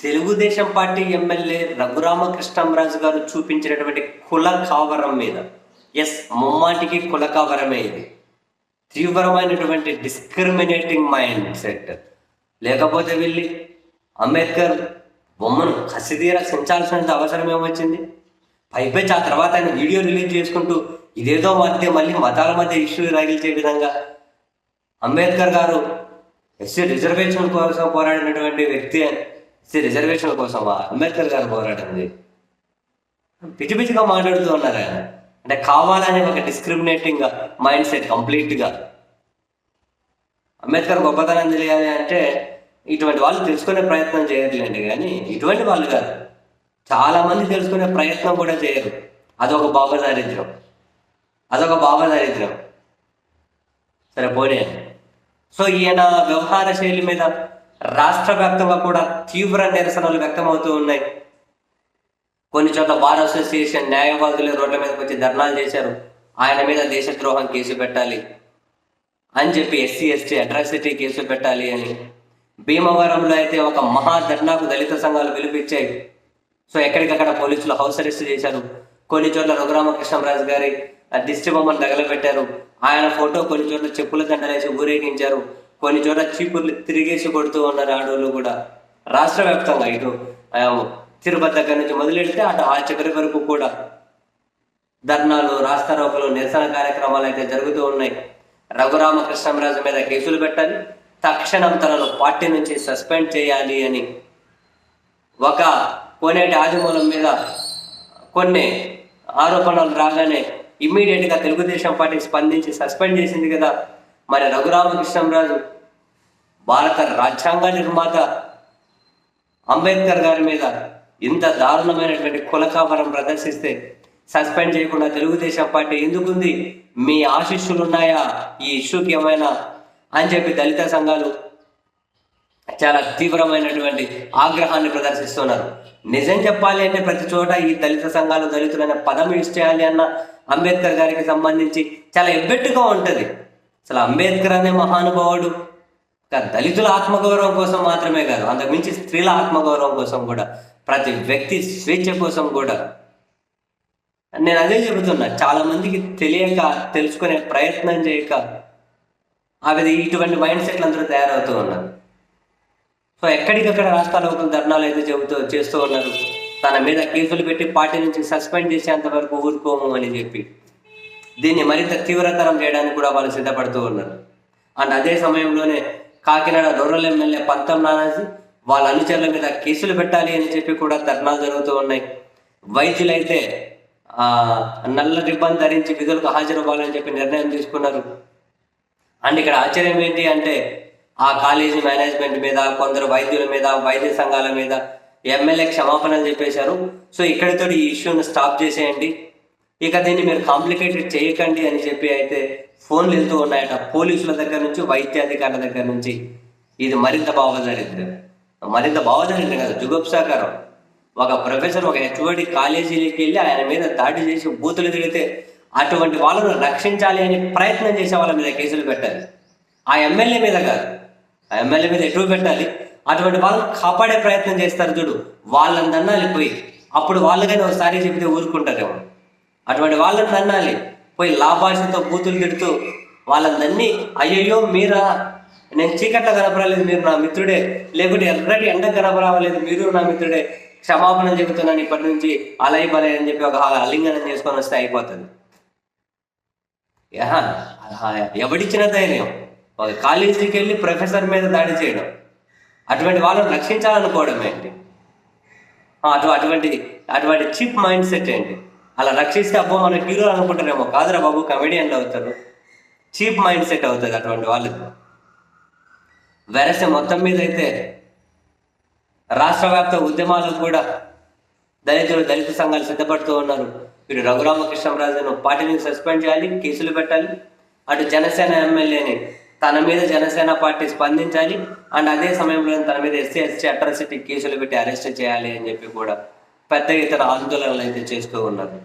Telugu Desam party MLA Raghurama Krishnam Raju గారు చూపించినటువంటి కుల కావరం మీద ఎస్ ముమ్మాటికి కుల కావరమే ఇది. తీవ్రమైనటువంటి డిస్క్రిమినేటింగ్ మైండ్ సెట్ లేకపోతే వెళ్ళి అంబేద్కర్ బొమ్మను కసిదీర సించాల్సిన అవసరం ఏమొచ్చింది? పైపెచ్చి ఆ తర్వాత ఆయన వీడియో రిలీజ్ చేసుకుంటూ ఇదేదో మధ్య మళ్ళీ మతాల మధ్య ఇష్యూ రగిల్చే విధంగా అంబేద్కర్ గారు ఎస్సీ రిజర్వేషన్ కోసం పోరాడినటువంటి వ్యక్తి ఎస్సీ రిజర్వేషన్ కోసమా అంబేద్కర్ గారు పోరాడింది పిచ్చి పిచ్చిగా మాట్లాడుతూ ఉన్నారు? ఆయన అంటే కావాలని ఒక డిస్క్రిమినేటింగ్ మైండ్ సెట్ కంప్లీట్గా అంబేద్కర్ గొప్పతనం తెలియాలి అంటే ఇటువంటి వాళ్ళు తెలుసుకునే ప్రయత్నం చేయట్లేండి కానీ ఇటువంటి వాళ్ళు కాదు. చాలామంది తెలుసుకునే ప్రయత్నం కూడా చేయరు. అదొక భావదారిద్ర్యం అదొక భావదారిద్ర్యం సరే పోనీ. సో ఈయన వ్యవహార శైలి మీద రాష్ట్ర వ్యాప్తంగా కూడా తీవ్ర నిరసనలు వ్యక్తమవుతూ ఉన్నాయి. కొన్ని చోట్ల బార్ అసోసియేషన్ న్యాయవాదులు రోడ్ల మీదకి వచ్చి ధర్నాలు చేశారు. ఆయన మీద దేశద్రోహం కేసు పెట్టాలి అని చెప్పి ఎస్సీ ఎస్టీ అట్రాసిటీ కేసు పెట్టాలి అని. భీమవరంలో అయితే ఒక మహా ధర్నాకు దళిత సంఘాలు పిలిపించాయి. సో ఎక్కడికక్కడ పోలీసులు హౌస్ అరెస్ట్ చేశారు. కొన్ని చోట్ల రఘురామకృష్ణరాజు గారి ఆ దిష్టి బొమ్మను తగలబెట్టారు. ఆయన ఫోటో కొన్ని చోట్ల చెప్పుల దండలేసి ఊరేగించారు. కొన్ని చోట్ల చీపుర్లు తిరిగేసి కొడుతూ ఉన్నారు ఆడవాళ్ళు కూడా. రాష్ట్ర వ్యాప్తంగా ఇటు తిరుపతి దగ్గర నుంచి మొదలెడితే అటు ఆ చివరి వరకు కూడా ధర్నాలు రాస్తారోకలు నిరసన కార్యక్రమాలు అయితే జరుగుతూ ఉన్నాయి. రఘురామకృష్ణరాజు మీద కేసులు పెట్టాలి. తక్షణం తనను పార్టీ నుంచి సస్పెండ్ చేయాలి అని ఒక కోనేటి ఆదిమూలం మీద కొన్ని ఆరోపణలు రాగానే ఇమ్మీడియట్గా తెలుగుదేశం పార్టీ స్పందించి సస్పెండ్ చేసింది కదా. మరి రఘురామకృష్ణరాజు భారత రాజ్యాంగ నిర్మాత అంబేద్కర్ గారి మీద ఇంత దారుణమైనటువంటి కులకాపరం ప్రదర్శిస్తే సస్పెండ్ చేయకుండా తెలుగుదేశం పార్టీ ఎందుకుంది? మీ ఆశీస్సులు ఉన్నాయా ఈ ఇష్యూకి ఏమైనా? అని చెప్పి దళిత సంఘాలు చాలా తీవ్రమైనటువంటి ఆగ్రహాన్ని ప్రదర్శిస్తున్నారు. నిజం చెప్పాలి అంటే ప్రతి చోట ఈ దళిత సంఘాలు దళితులైన పదం యూజ్ చేయాలి అన్న అంబేద్కర్ గారికి సంబంధించి చాలా ఎబ్బెట్టుగా ఉంటుంది. అసలు అంబేద్కర్ అనే మహానుభావుడు ఒక దళితుల ఆత్మగౌరవం కోసం మాత్రమే కాదు అంతకుమించి స్త్రీల ఆత్మగౌరవం కోసం కూడా ప్రతి వ్యక్తి స్వేచ్ఛ కోసం కూడా. నేను అదే చెబుతున్నా చాలా మందికి తెలియక తెలుసుకునే ప్రయత్నం చేయక అవి ఇటువంటి మైండ్ సెట్లు అందరూ తయారవుతూ ఉన్నారు. సో ఎక్కడికక్కడ రాష్ట్రాల ఒక ధర్నాలు అయితే చెబుతూ చేస్తూ ఉన్నారు తన మీద కేసులు పెట్టి పార్టీ నుంచి సస్పెండ్ చేసేంత వరకు ఊరుకోము అని చెప్పి. దీన్ని మరింత తీవ్రతరం చేయడానికి కూడా వాళ్ళు సిద్ధపడుతూ ఉన్నారు. అండ్ అదే సమయంలోనే కాకినాడ రూరల్ ఎమ్మెల్యే పంతం నానాజీ వాళ్ళ అనుచరుల మీద కేసులు పెట్టాలి అని చెప్పి కూడా ధర్నాలు జరుగుతూ ఉన్నాయి. వైద్యులైతే నల్ల రిబ్బన్ ధరించి విధులకు హాజరవ్వాలని చెప్పి నిర్ణయం తీసుకున్నారు. అండ్ ఇక్కడ ఆశ్చర్యం ఏంటి అంటే ఆ కాలేజీ మేనేజ్మెంట్ మీద కొందరు వైద్యుల మీద వైద్య సంఘాల మీద ఎమ్మెల్యే క్షమాపణలు చెప్పేశారు. సో ఇక్కడితో ఈ ఇష్యూను స్టాప్ చేసేయండి. ఇక దీన్ని మీరు కాంప్లికేటెడ్ చేయకండి అని చెప్పి అయితే ఫోన్లు వెళ్తూ ఉన్నాయట. పోలీసుల దగ్గర నుంచి వైద్యాధికారుల దగ్గర నుంచి. ఇది మరింత భావదారిద్ర్యం మరింత భావదారిద్ర్యం కదా జుగుప్సాకరం. ఒక ప్రొఫెసర్ ఒక హెచ్ఓడి కాలేజీలోకి వెళ్ళి ఆయన మీద దాడి చేసి బూతులు తిరిగితే అటువంటి వాళ్ళను రక్షించాలి అని ప్రయత్నం చేసే వాళ్ళ మీద కేసులు పెట్టాలి. ఆ ఎమ్మెల్యే మీద కాదు. ఆ ఎమ్మెల్యే మీద ఎటు పెట్టాలి? అటువంటి వాళ్ళని కాపాడే ప్రయత్నం చేస్తారు చూడు. వాళ్ళని దన్నాలి పోయి. అప్పుడు వాళ్ళకైనా ఒకసారి చెబితే ఊరుకుంటారేమో. అటువంటి వాళ్ళని నన్నాలి పోయి లాభాషతో బూతులు తిడుతూ వాళ్ళని నన్ని అయ్యయ్యో మీరా? నేను చీకట్లో కనపరాలేదు మీరు నా మిత్రుడే. లేకుంటే ఎర్రటి ఎండ కనపరావలేదు మీరు నా మిత్రుడే. క్షమాపణ చెబుతున్నాను ఇప్పటి నుంచి అలై బలై అని చెప్పి ఒక అలింగనం చేసుకొని వస్తే అయిపోతుంది. ఎవడిచ్చిన ధైర్యం? ఒక కాలేజీకి వెళ్ళి ప్రొఫెసర్ మీద దాడి చేయడం. అటువంటి వాళ్ళని రక్షించాలనుకోవడం ఏంటి అటు అటువంటి అటువంటి చీప్ మైండ్ సెట్ ఏంటి? అలా రక్షిస్తే అబ్బో మన హీరో అనుకుంటారేమో. కాదురా బాబు కమెడియన్లు అవుతారు. చీప్ మైండ్ సెట్ అవుతుంది అటువంటి వాళ్ళకి. వెరసే మొత్తం మీద అయితే రాష్ట్ర వ్యాప్త ఉద్యమాలు కూడా దళితులు దళిత సంఘాలు సిద్ధపడుతూ ఉన్నారు. వీడు రఘురామకృష్ణరాజును పార్టీ నుంచి సస్పెండ్ చేయాలి కేసులు పెట్టాలి. అటు జనసేన ఎమ్మెల్యేని తన మీద జనసేన పార్టీ స్పందించాలి. అండ్ అదే సమయంలో తన మీద ఎస్సీ ఎస్టీ అట్రాసిటీ కేసులు పెట్టి అరెస్ట్ చేయాలి అని చెప్పి కూడా పెద్ద ఇతర ఆందోళనలు అయితే చేస్తూ ఉన్నారు.